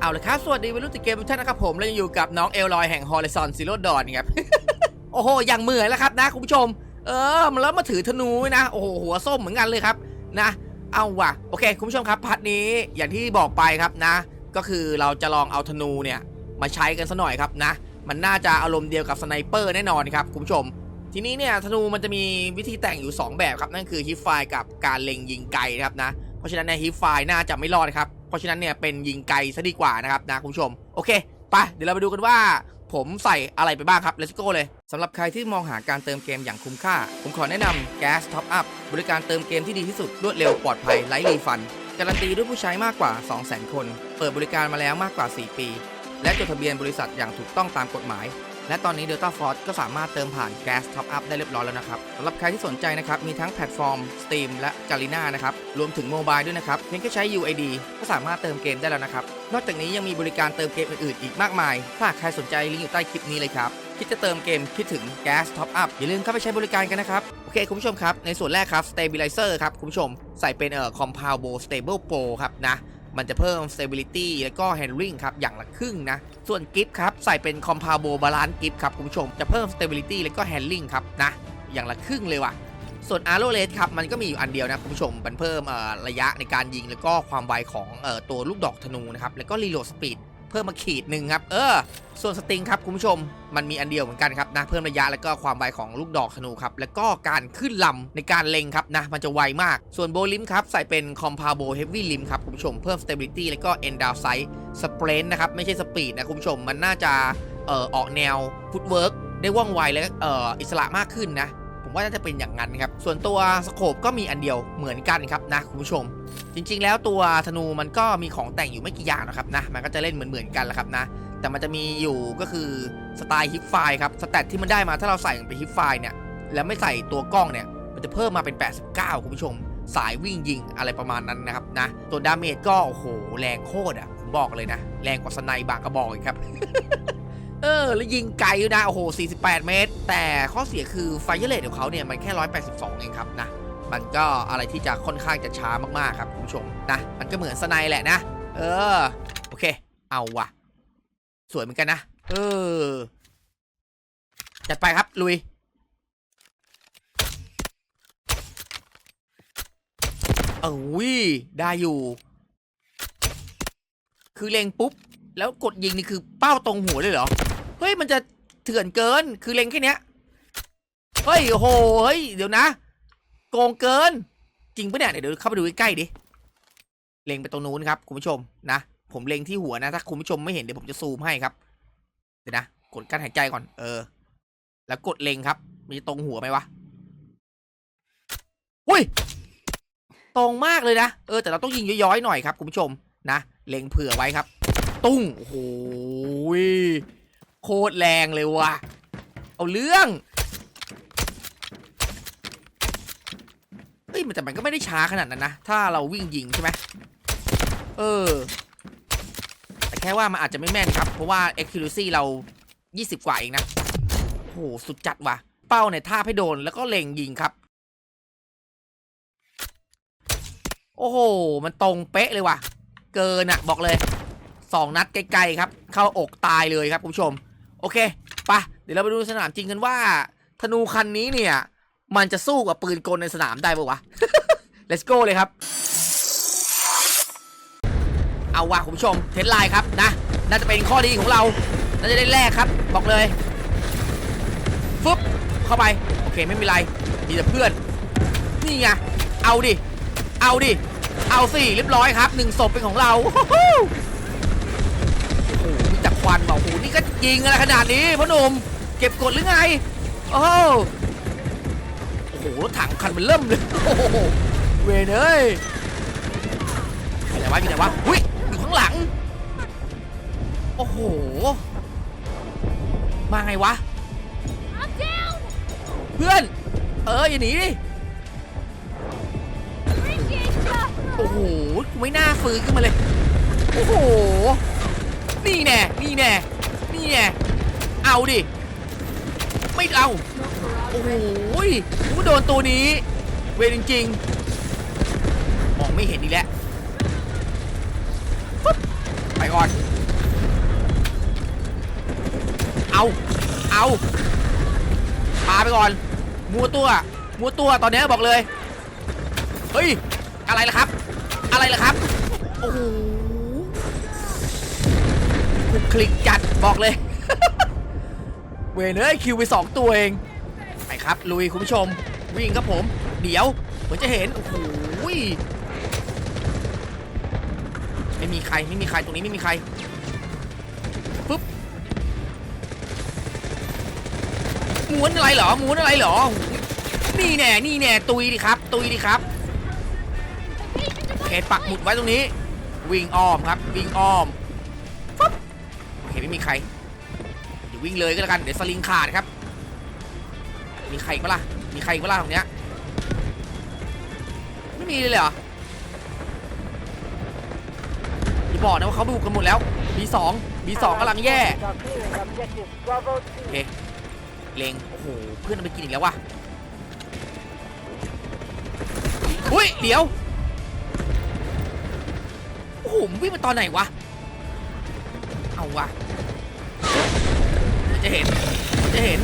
เอาละครับ สวัสดีวัยรุ่นติดเกมทุกท่านนะครับผม และยังอยู่กับน้องเอลลอยแห่ง Horizon Zero Dawn ครับ โอ้โห อย่างเหมือนแล้วครับนะ คุณผู้ชม เออมันแล้วมาถือธนูนะ โอ้โห หัวส้มเหมือนกันเลยครับ นะ เอาว่ะ โอเค คุณผู้ชมครับพาร์ทนี้อย่างที่บอกไปครับนะ ก็คือเราจะลองเอาธนูเนี่ย มาใช้กันซะหน่อยครับนะ มันน่าจะอารมณ์เดียวกับสไนเปอร์แน่นอนครับคุณผู้ชม ทีนี้เนี่ยธนูมันจะมีวิธีแต่งอยู่ 2 แบบครับ นั่นคือฮิฟไฟกับการเล็งยิงไกลนะครับนะ เพราะฉะนั้นในฮิฟไฟน่าจะไม่รอดครับ เพราะฉะนั้นเนี่ยเป็นยิงไกลซะดีกว่านะครับนะคุณผู้ชม โอเคไปเดี๋ยวเราไปดูกันว่า ผมใส่อะไรไปบ้างครับ let's go เลยสำหรับใครที่มองหาการเติมเกมอย่างคุ้มค่า ผมขอแนะนำ Gas Top Up บริการเติมเกมที่ดีที่สุดรวดเร็วปลอดภัยไร้รีฟัน การันตีด้วยผู้ใช้มากกว่า 200,000 คน เปิดบริการมาแล้วมากกว่า 4 ปี และจดทะเบียนบริษัทอย่างถูกต้องตามกฎหมาย และตอนนี้ Delta Force ก็สามารถเติมผ่าน Gas Top Up ได้เรียบร้อยแล้วนะครับสำหรับใครที่สนใจนะครับมีทั้งแพลตฟอร์ม Steam และ Garena นะครับรวมถึงโมบายด้วยนะครับเพียงแค่ใช้ UID ก็สามารถเติมเกมได้แล้วนะครับนอกจากนี้ยังมีบริการเติมเกมอื่นๆอีกมากมาย ถ้าใครสนใจลิงก์อยู่ใต้คลิปนี้เลยครับคิดจะเติมเกมคิดถึง Gas Top Up อย่าลืมเข้าไปใช้บริการกันนะครับโอเคคุณผู้ชมครับในส่วนแรกครับ Stabilizer ครับคุณผู้ชมใส่เป็นเอ่อ Compound Bow Stable Pro ครับนะ มันจะเพิ่ม stability แล้วก็ handling ครับ อย่างละครึ่งนะ ส่วนกิฟครับ ใส่เป็น compound balance กิฟครับ คุณผู้ชม จะเพิ่ม stability แล้วก็ handling ครับนะ อย่างละครึ่งเลยว่ะ ส่วน arrow rate ครับ มันก็มีอยู่อันเดียวนะคุณผู้ชม มันเพิ่มระยะในการยิง แล้วก็ความไวของอตัวลูกดอกธนูนะครับ แล้วก็ reload speed เพิ่มมาขีดหนึ่งครับ เออ ส่วนสติงครับคุณผู้ชม มันมีอันเดียวเหมือนกันครับนะ เพิ่มระยะแล้วก็ความไวของลูกดอกธนูครับ แล้วก็การขึ้นลำในการเล็งครับนะ มันจะไวมาก ส่วนโบลิมครับ ใส่เป็น compound bow heavy limb ครับคุณผู้ชม เพิ่ม stability แล้วก็ end down sight sprint นะครับ ไม่ใช่ speed นะคุณผู้ชม มันน่าจะเอ่อออกแนว footwork ได้ว่องไวและเอ่ออิสระมากขึ้นนะ ผมว่าน่าจะเป็นอย่างนั้นครับ ส่วนตัวสโคปก็มีอันเดียวเหมือนกันครับนะคุณผู้ชม จริง ๆ แล้วตัวธนูมันก็มีของแต่งอยู่ไม่กี่อย่างนะครับนะ มันก็จะเล่นเหมือนๆกันแหละครับนะ แต่มันจะมีอยู่ก็คือสไตล์ฮิปไฟครับ สแตทที่มันได้มาถ้าเราใส่เป็นฮิปไฟเนี่ย แล้วไม่ใส่ตัวกล้องเนี่ย มันจะเพิ่มมาเป็น 89 คุณผู้ชม สายวิ่งยิงอะไรประมาณนั้นนะครับนะ ตัวดาเมจก็โอ้โหแรงโคตรอะ ผมบอกเลยนะ แรงกว่าสไนบางกระบอกอีกครับ เออ แล้วยิงไกลด้วยนะ โอ้โห 48 เมตร แต่ข้อเสียคือไฟเรทของเขาเนี่ย มันแค่ 182 เองครับนะ มันก็อะไรที่จะค่อนข้างจะช้ามากๆครับคุณผู้ชมนะ มันก็เหมือนสไนแหละนะ เออ โอเค เอาว่ะ สวยเหมือนกันนะ เออ จัดไปครับ ลุย เออวิได้อยู่ คือเล็งปุ๊บแล้วกดยิงนี่คือเป้าตรงหัวเลยเหรอ เฮ้ยมันจะเถื่อนเกินคือเล็งแค่เนี้ยเฮ้ยโหเฮ้ยเดี๋ยวนะ โกงเกิน จริงปะเนี่ยเดี๋ยวเข้าไปดูใกล้ๆดิเล็งไปตรงนู้นครับคุณผู้ชมนะผมเล็งที่หัวนะถ้าคุณผู้ชมไม่เห็นเดี๋ยวผมจะซูมให้ครับเดี๋ยวนะกดกั้นหายใจก่อน เออ แล้วกดเล็งครับ มีตรงหัวไหมวะอุ้ยตรงมากเลยนะเออแต่เราต้องยิงย้อยๆหน่อยครับคุณผู้ชมนะเล็งเผื่อไว้ครับ ตุ้งโอ้ย โคตรแรงเลยว่ะ เอาเรื่องเฮ้ยแต่มันก็ไม่ได้ช้าขนาดนั้นนะ ถ้าเราวิ่งยิงใช่ไหมเออ แต่แค่ว่ามันอาจจะไม่แม่นครับ เพราะว่า accuracy เรา 20 กว่าเองนะโอ้โหสุดจัดว่ะ เป้าเนี่ยท่าให้โดนแล้วก็เล็งยิงครับ โอ้โห มันตรงเป๊ะเลยว่ะ เกินอะบอกเลยสองนัดไกลๆครับ เข้าอกตายเลยครับคุณผู้ชม โอเคไปะเดี๋ยวเราไปดูสนามจริงกันว่า ธนูคันนี้เนี่ย มันจะสู้กับปืนกลในสนามได้ปะวะ let's go เลยครับ เอาว่ะคุณผู้ชมเทนไลน์ครับนะ น่าจะเป็นข้อดีของเรา น่าจะได้แลกครับ บอกเลย ฟึบเข้าไป โอเคไม่มีไร มีแต่เพื่อน นี่ไง เอาดิ เอาดิ เอาสิเรียบร้อยครับหนึ่งศพเป็นของเรา วันว่ะโอ้โหนี่ก็ยิงอะไรขนาดนี้พ่อหนุ่มเก็บกดหรือไง โอ้โหโอ้โหรถถังคันมันเริ่มเลยโอ้โหเวนเอ้ยมีไหนวะมีไหนวะอุ้ยอยู่ข้างหลัง โอ้โห มาไงวะ เพื่อน เอออย่าหนีดิโอ้โหไม่น่าฟื้นขึ้นมาเลย โอ้โห นี่แน่ นี่แน่ นี่แน่ เอาดิ ไม่เอา โอ้โหกูโดนตัวนี้ เวรจริงๆมองไม่เห็นอีกแล้วปึ๊บไปก่อน เอา เอาปาไปก่อน มัวตัว มัวตัวตอนนี้บอกเลย เฮ้ย อะไรล่ะครับ อะไรล่ะครับ โอ้โห คลิกจัดบอกเลย เวเนอ้ยคิวไปสองตัวเอง ไปครับ ลุยคุณผู้ชม วิ่งครับผม เดี๋ยวเหมือนจะเห็น โอ้โหไม่มีใคร ไม่มีใคร ตรงนี้ไม่มีใครปึ๊บม้วนอะไรเหรอม้วนอะไรเหรอ นี่แน่ นี่แน่ ตุยดิครับ ตุยดิครับโอเคปักหมุดไว้ตรงนี้ วิ่งอ้อมครับ วิ่งอ้อม รเดี๋ยววิ่งเลยก็แล้วกันเดี๋ยวสลิงขาดครับ มีใครอีกปะล่ะมีใครอีกปะล่ะตรงเนี้ยไม่มีเลยเหรออย่าบอกนะว่าเขาบุกกันหมดแล้ว B2 B2 กำลังแย่โอเคเลงโอ้โหเพื่อนไปกินอีกแล้ววะอุ้ยเดี๋ยวโอ้โหวิ่งมาตอนไหนวะเอาวะ จะเห็นมันจะเห็น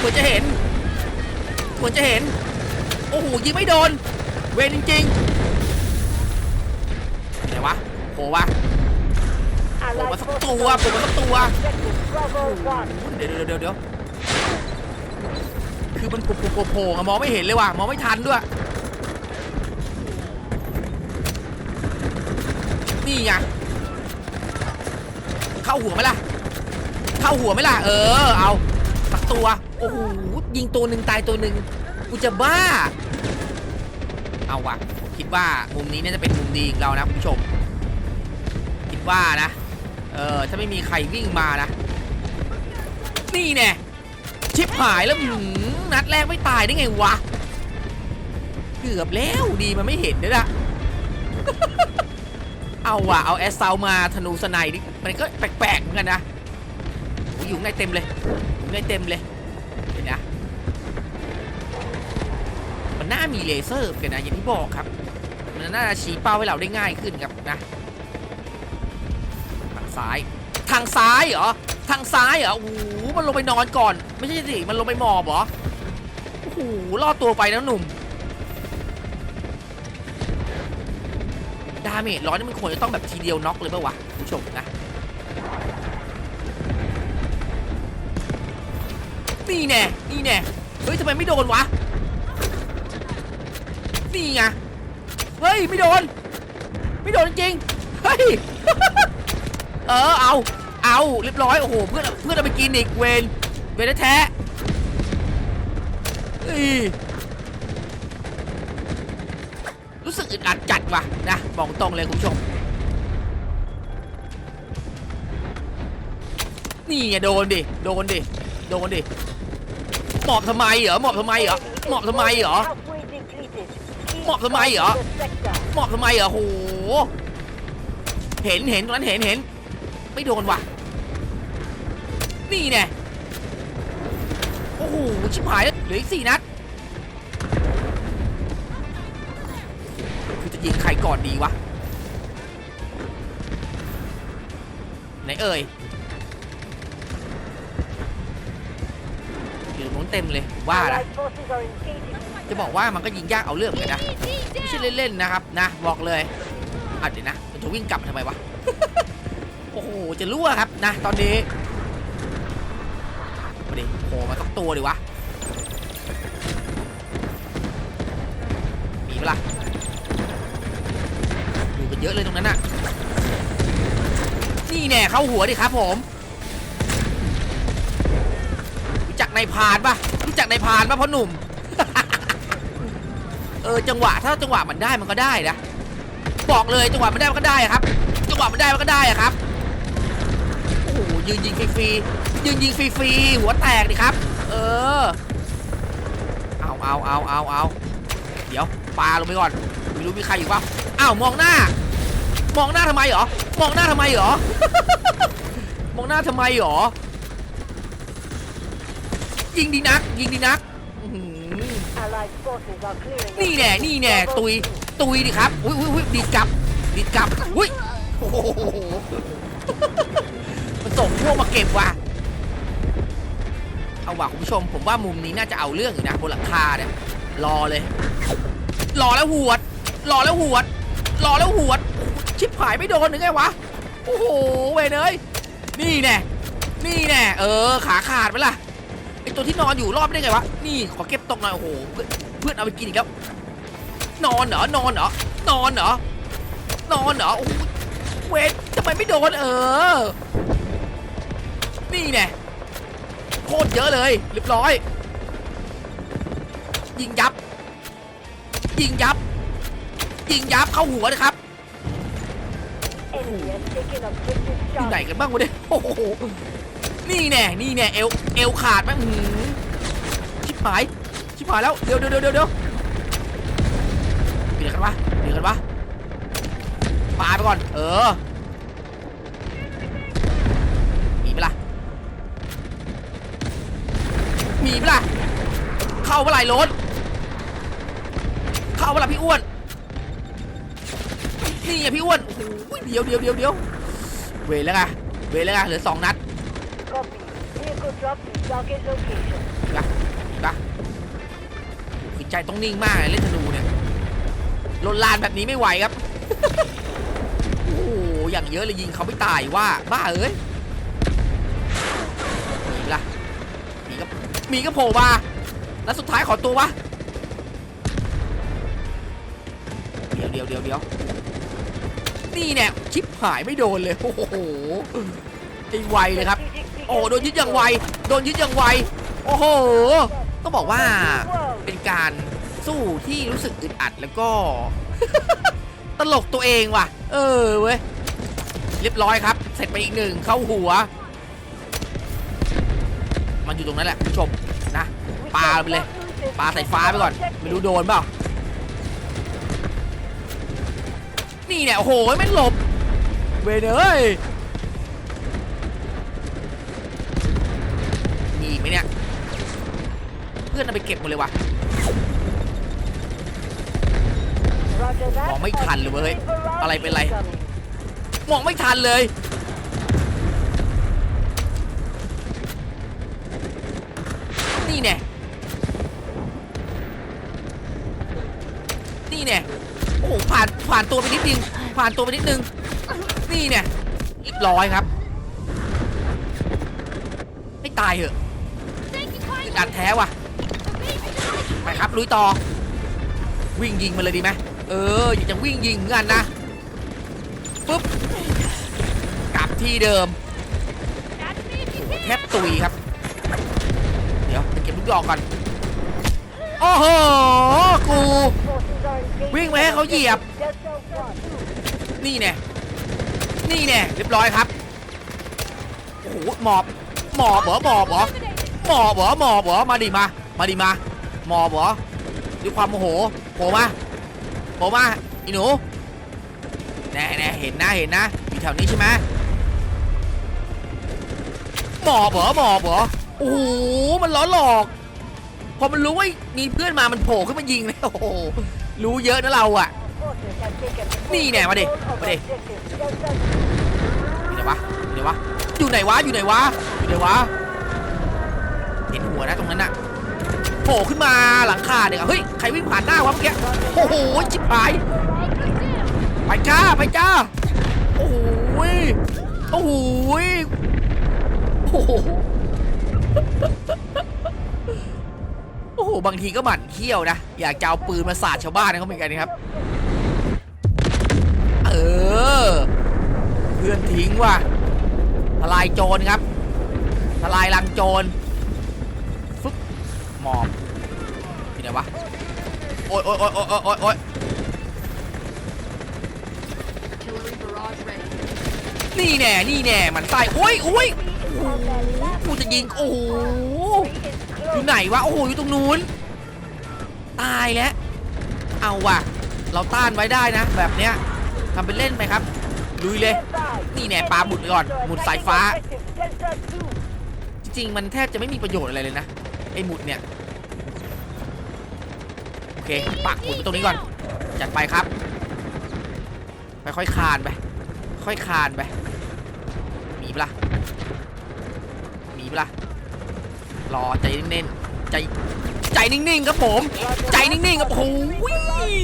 ควรจะเห็นควรจะเห็น โอ้โหยิงไม่โดน เวรจริงๆไหนวะโผล่วะโผล่มาสักตัวโผล่มาสักตัวเดี๋ยวเดี๋ยวเดี๋ยวเดี๋ยวคือมันโผล่โผล่โผล่อะมองไม่เห็นเลยว่ะมองไม่ทันด้วยนี่ไงเข้าหัวไหมล่ะ เข้าหัวไหมล่ะ เออ เอาสักตัว โอ้โห ยิงตัวหนึ่งตายตัวหนึ่งกูจะบ้า เอาวะผมคิดว่ามุมนี้น่าจะเป็นมุมดีของเรานะคุณผู้ชม คิดว่านะ เออ ถ้าไม่มีใครวิ่งมานะ นี่แน่ชิปหายแล้วหืมนัดแรกไม่ตายได้ไงวะ เกือบแล้วดีมันไม่เห็นด้วยละเอาว่ะเอาแอสเซามาธนูสไนด์มันก็แปลกๆเหมือนกันนะ อ้ยอยู่ข้างในเต็มเลยอยู่ข้างในเต็มเลยเห็นนะมันน่ามีเลเซอร์กันนะอย่างที่บอกครับ มันน่าจะชี้เป้าให้เราได้ง่ายขึ้นครับนะทางซ้าย ทางซ้ายเหรอทางซ้ายเหรอโอ้โหมันลงไปนอนก่อน ไม่ใช่สิมันลงไปหมอบเหรอโอ้โหรอดตัวไปนะหนุ่มดาเมจร้อนนี่มันควรจะต้องแบบทีเดียวน็อกเลยป่าวะผู้ชมนะ นี่แน่นี่แน่เฮ้ยทำไมไม่โดนวะนี่ไงเฮ้ยไม่โดน ไม่โดนจริงเฮ้ยเออเอาเอาเรียบร้อยโอ้โหเพื่อนเพื่อนเอาไปกินอีกเวนเวนแท้รู้สึกอึดอัดจัดว่ะนะบอกตรงเลยคุณผู้ชมนี่ไงโดนดิ โดนดิ โดนดิ หมอบทำไมเหรอหมอบทำไมเหรอหมอบทำไมเหรอหมอบทำไมเหรอหมอบทำไมเหรอโหเห็นเห็นตรงนั้นเห็นเห็นไม่โดนว่ะ นี่แน่โอ้โหชิบหายแล้วเหลืออีกสี่นัดคือจะยิงใครก่อนดีวะไหนเอ่ย อยู่นู้นเต็มเลยว่านะจะบอกว่ามันก็ยิงยากเอาเรื่องเหมือนะไม่ใช่เล่นๆนะครับนะบอกเลยอะเดี๋ยวนะมันจะวิ่งกลับมาทำไมวะโอ้โหจะรั่วครับนะ ตอนนี้มาดิโผล่มาสักตัวดิวะมีปล่ะอยู่กันเยอะเลยตรงนั้นน่ะนี่แน่เข้าหัวดิครับผม รู้จักนายพานปะรู้จักนายพานปะพ่อหนุ่ม เออจังหวะถ้าจังหวะมันได้มันก็ได้นะบอกเลยจังหวะมันได้มันก็ได้ครับ จังหวะมันได้มันก็ได้ครับโอ้โหยืนยิงฟรีๆยืนยิงฟรีๆหัวแตกดิครับ เออเอาเอาเอาเอาเอาเดี๋ยวปาลงไปก่อนไม่รู้มีใครอยู่ปะอ้าวมองหน้า มองหน้าทำไมหรอมองหน้าทำไมหรอมองหน้าทำไมหรอ ยิงดีนัก ยิงดีนักอื้อหือ Allied forces are clearing. นี่แน่นี่แน่ตุยตุยดิครับอุ้ยอุ้ยอุ้ยดีดกลับดีดกลับอุ้ยโอ้โหมันส่งพวกมาเก็บว่ะเอาว่ะคุณผู้ชม ผมว่ามุมนี้น่าจะเอาเรื่องอยู่นะบนหลังคาเนี่ยรอเลยรอแล้วหวดรอแล้วหวดรอแล้วหวด ชิบหายไม่โดนหรือไงวะโอ้โหเวยเนยนี่แน่นี่แน่เออ ขาขาดไปละไอ ตัวที่นอนอยู่รอดไม่ได้ไงวะ นี่ขอเก็บตกหน่อยโอ้โหเพื่อนเพื่อนเอาไปกินอีกแล้ว นอนเหรอนอนเหรอนอนเหรอนอนเหรอโอ้โหเวททำไมไม่โดนเออ นี่แน่โคตรเยอะเลยเรียบร้อย ยิงยับ ยิงยับ ยิงยับเข้าหัวนะครับ Enemy has taken objective อยู่ไหน Charlie. กันบ้างวะเนี่ยโอ้โห นี่แน่นี่แน่เอวเอวขาดไหมหือชิบหายชิบหายแล้วเดี๋ยวเดี๋ยวเดี๋ยวเดี๋ยวเดี๋ยวกันวะเดี๋ยวกันวะปาไปก่อน เออมีไหมล่ะมีไหมล่ะเข้าเมื่อไหร่รถเข้าเมื่อไหร่พี่อ้วนนี่ไงพี่อ้วนโอ้โหเดี๋ยวเดี๋ยวเดี๋ยวเดี๋ยวเวรแล้วไงเวรแล้วไงเหลือสองนัด drop to target location. นะคือใจต้องนิ่งมากเลยเล่นธนูเนี่ยลนลานแบบนี้ไม่ไหวครับ โอ้โหอย่างเยอะเลยยิงเขาไม่ตายว่า บ้าเอ้ยมีละมีก็มีก็โผล่มาแล้วสุดท้ายขอตัววะเดี๋ยวเดี๋ยวเดี๋ยวเดี๋ยวนี่เนี่ยชิปหายไม่โดนเลย โอ้โหไอ้ไวเลยครับ โอ้โหโดนยึดอย่างไว โดนยึดอย่างไว โอ้โห ต้องบอกว่าเป็นการสู้ที่รู้สึกอึดอัดแล้วก็ ตลกตัวเองว่ะ เออเว้ย เรียบร้อยครับ เสร็จไปอีกหนึ่งเข้าหัว มันอยู่ตรงนั้นแหละคุณผู้ชมนะปาไปเลยปาใส่ฟ้าไปก่อน ไม่รู้โดนเปล่า นี่เนี่ยโอ้โหไม่หลบเวยเอ้ย พื่อนเอาไปเก็บหมดเลยว่ะ Roger that. มองไม่ทันเลยเว้ย Barrage อะไรเป็นไร incoming. มองไม่ทันเลยนี่แน่นี่แน่โอ้โหผ่านผ่านตัวไปนิดนึงผ่านตัวไปนิดนึงนี่แน่เรียบร้อยครับให้ตายเหอะ Thank you อึด kindly. อัดแท้ว่ะ ไปครับลุยต่อ วิ่งยิงมาเลยดีไหมเอออยากจะวิ่งยิงเหมือนกันนะปุ๊บกลับที่เดิมแทบตุยครับ เดี๋ยวไปเก็บลูกดอกก่อนโอ้โหกูวิ่งไปให้เขาเหยียบ Delta one. นี่แน่นี่แน่เรียบร้อยครับโอ้โหหมอบหมอบเหรอหมอบเหรอหมอบเหรอหมอบเหรอมาดิมา มาดิมา หมอบเหรอด้วยความโมโหโผล่มาโผล่มาอีหนูแน่แน่เห็นนะเห็นนะอยู่แถวนี้ใช่ไหมหมอบเหรอหมอบเหรอโอ้โหมันล้อหลอกพอมันรู้ว่ามีเพื่อนมามันโผล่ขึ้นมายิงเลยโอ้โหรู้เยอะนะเราอะนี่แน่มาดิมาดิอยู่ไหนวะอยู่ไหนวะอยู่ไหนวะอยู่ไหนวะอยู่ไหนวะเห็นหัวนะตรงนั้นน่ะ โผล่ขึ้นมาหลังคาเนี่ยเฮ้ยใครวิ่งผ่านหน้าวะเมื่อกี้โอ้โหจิบหายไปจ้าไปจ้าโอ้โหโอ้โหโอ้โหโอ้โหบางทีก็หมั่นเขี้ยวนะอยากจะเอาปืนมาสาดชาวบ้านเขาเหมือนกันนะครับ เออเพื่อนทิ้งว่ะทลายโจรครับทลายลังโจร มอบที่ไหนวะ โอ๊ยโอ๊ยโอ๊ยโอ๊ยโอ๊ยโอ๊ยนี่แน่ นี่แน่ มันใส่โอ้ยโอ้ย On the left กูจะยิง โอ้โห is อยู่ close. ไหนวะ โอ้โห อยู่ตรงนู้น ตายแล้ว เอาว่ะ เราต้านไว้ได้นะ แบบเนี้ยทำเป็นเล่นไปครับ ลุยเลย Advise. นี่แน่ปลาหมุดก่อน หมุดสายฟ้า Objective Delta two. จริงๆ มันแทบจะไม่มีประโยชน์อะไรเลยนะ ไอ้หมุดเนี่ย โอเค ปักหมุดไว้ตรงนี้ก่อน จัดไปครับ ไปค่อยคานไป ค่อยคานไป มีปะล่ะ มีปะล่ะ รอใจเน้นๆ ใจ ใจนิ่งๆครับผม ใจนิ่งๆครับโอ้ย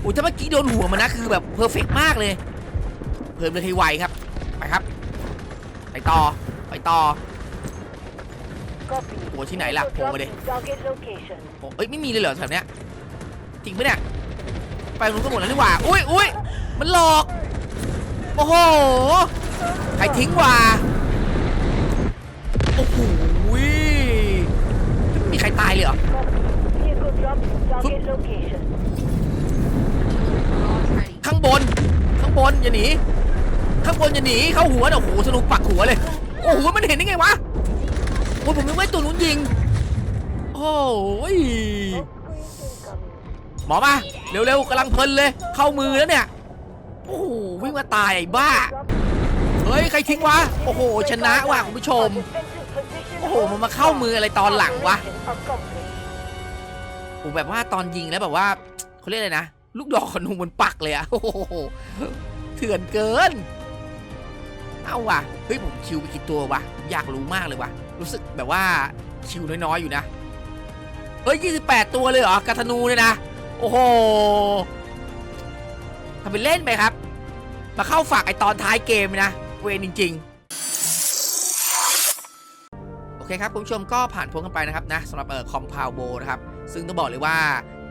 โอ้ยถ้าเมื่อกี้โดนหัวมันนะคือแบบเพอร์เฟกมากเลย เพิ่มเลยให้ไวครับ ไปครับ ไปต่อ ไปต่อ โอ้ที่ไหนล่ะโผล่มาดิโอ้เอ้ยไม่มีเลยเหรอแถวเนี้ยจริงปะเนี่ยไปรงนู้นก็หมดแล้วนี่หว่า อุ้ยอุ้ยมันหลอก โอ้โห ใครทิ้งว่า โอ้โหไม่มีใครตายเลยเหรอข้างบน ข้างบนอย่าหนี ข้างบนอย่าหนี เข้าหัวนะโอ้โหสนุกปักหัวเลย โอ้โห มันเห็นได้ไงวะ โอ้ยผมนึกว่าไอ้ตัวนู้นยิง โอ้ยหมอมาเร็วๆกำลังเพลินเลย เข้ามือแล้วเนี่ย โอ้โหวิ่งมาตายไอ้บ้า เฮ้ย ใครทิ้งวะ โอ้โห ชนะว่ะคุณผู้ชม โอ้โห มันมาเข้ามืออะไรตอนหลังวะโอ้แบบว่าตอนยิงแล้วแบบว่าเขาเรียกอะไรนะ ลูกดอกขนูมันปักเลยอะโอ้โหเถื่อนเกิน เอาว่ะ เฮ้ยผมคิวไปกี่ตัววะ อยากรู้มากเลยว่ะ รู้สึกแบบว่าคิวน้อยๆอยู่นะ เฮ้ย28ตัวเลยเหรอกาธนูเนี่ยนะ โอ้โหทำเป็นเล่นไปครับ มาเข้าฝากไอตอนท้ายเกมนะ เวนจริง ๆ โอเคครับ คุณผู้ชมก็ผ่านพ้นกันไปนะครับนะสำหรับเอ่อคอมพาวโบนะครับ ซึ่งต้องบอกเลยว่า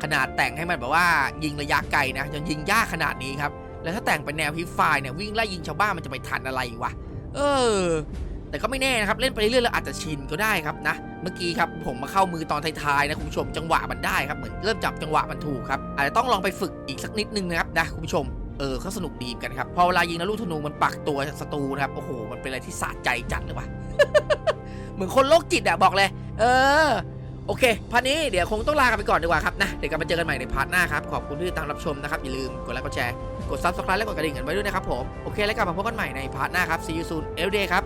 ขนาดแต่งให้มันแบบว่ายิงระยะไกลนะยังยิงยากขนาดนี้ครับ แล้วถ้าแต่งเป็นแนวพิฟายเนี่ยวิ่งไล่ยิงชาวบ้านมันจะไปทันอะไรวะ เออ แต่ก็ไม่แน่นะครับ เล่นไปเรื่อยๆแล้วอาจจะชินก็ได้ครับนะ เมื่อกี้ครับผมมาเข้ามือตอนท้ายๆนะคุณผู้ชมจังหวะมันได้ครับเหมือนเริ่มจับจังหวะมันถูกครับอาจจะต้องลองไปฝึกอีกสักนิดนึงนะครับนะคุณผู้ชมเออเขาสนุกดีกันครับพอเวลายิงแล้วลูกธนูมันปักตัวศัตรูนะครับโอ้โหมันเป็นอะไรที่สะใจจัดเลยว่ะเหมือนคนโรคจิตอะบอกเลย เออ โอเคพาร์ทนี้เดี๋ยวคงต้องลากันไปก่อนดีกว่าครับนะ เดี๋ยวกลับมาเจอกันใหม่ในพาร์ทหน้าครับ ขอบคุณที่ตามรับชมนะครับ อย่าลืมกดไลค์กดแชร์ กดซับสไครต์และกดกระดิ่งกันไว้ด้วยนะครับผม โอเค แล้วกลับมาพบกันใหม่ในพาร์ทหน้าครับ see you soon every day ครับ